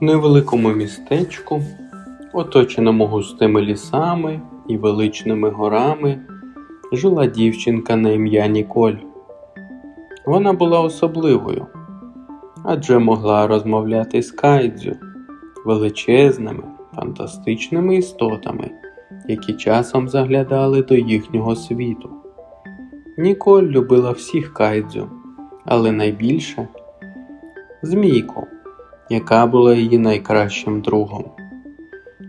Невеликому містечку, оточеному густими лісами і величними горами, жила дівчинка на ім'я Ніколь. Вона була особливою, адже могла розмовляти з кайдзю, величезними, фантастичними істотами, які часом заглядали до їхнього світу. Ніколь любила всіх кайдзю, але найбільше змійку, яка була її найкращим другом.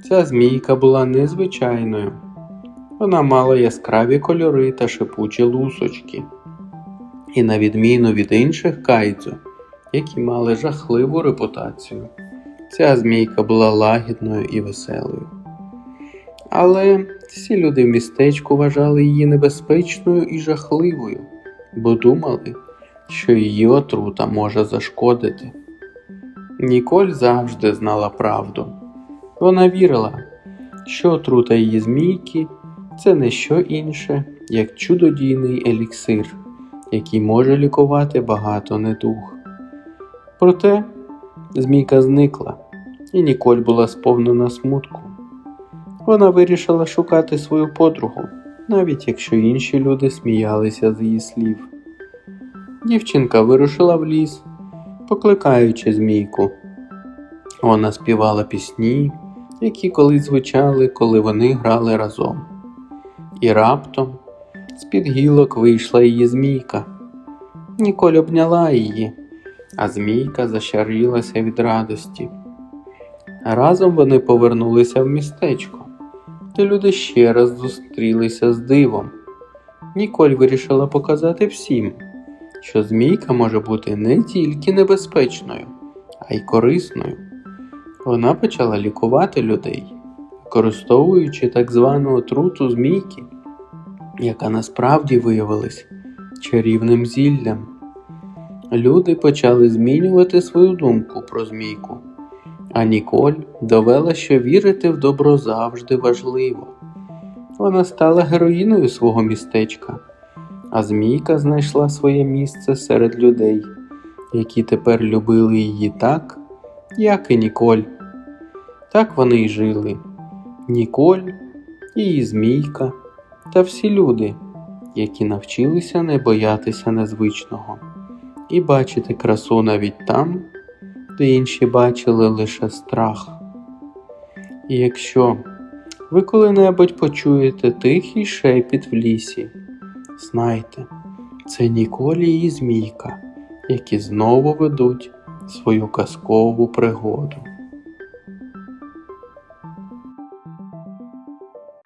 Ця змійка була незвичайною. Вона мала яскраві кольори та шипучі лусочки. І на відміну від інших кайдзю, які мали жахливу репутацію, ця змійка була лагідною і веселою. Але всі люди в містечку вважали її небезпечною і жахливою, бо думали, що її отрута може зашкодити. Ніколь завжди знала правду. Вона вірила, що отрута її змійки це не що інше, як чудодійний еліксир, який може лікувати багато недуг. Проте змійка зникла, і Ніколь була сповнена смутку. Вона вирішила шукати свою подругу, навіть якщо інші люди сміялися з її слів. Дівчинка вирушила в ліс, покликаючи змійку. Вона співала пісні, які колись звучали, коли вони грали разом. І раптом з-під гілок вийшла її змійка. Ніколь обняла її, а змійка зашарілася від радості. Разом вони повернулися в містечко, де люди ще раз зустрілися з дивом. Ніколь вирішила показати всім, що змійка може бути не тільки небезпечною, а й корисною. Вона почала лікувати людей, використовуючи так звану отруту змійки, яка насправді виявилась чарівним зіллям. Люди почали змінювати свою думку про змійку, а Ніколь довела, що вірити в добро завжди важливо. Вона стала героїною свого містечка, а змійка знайшла своє місце серед людей, які тепер любили її так, як і Ніколь. Так вони й жили. Ніколь, її змійка та всі люди, які навчилися не боятися незвичного і бачити красу навіть там, де інші бачили лише страх. І якщо ви коли-небудь почуєте тихий шепіт в лісі, знайте, це Ніколі і змійка, які знову ведуть свою казкову пригоду.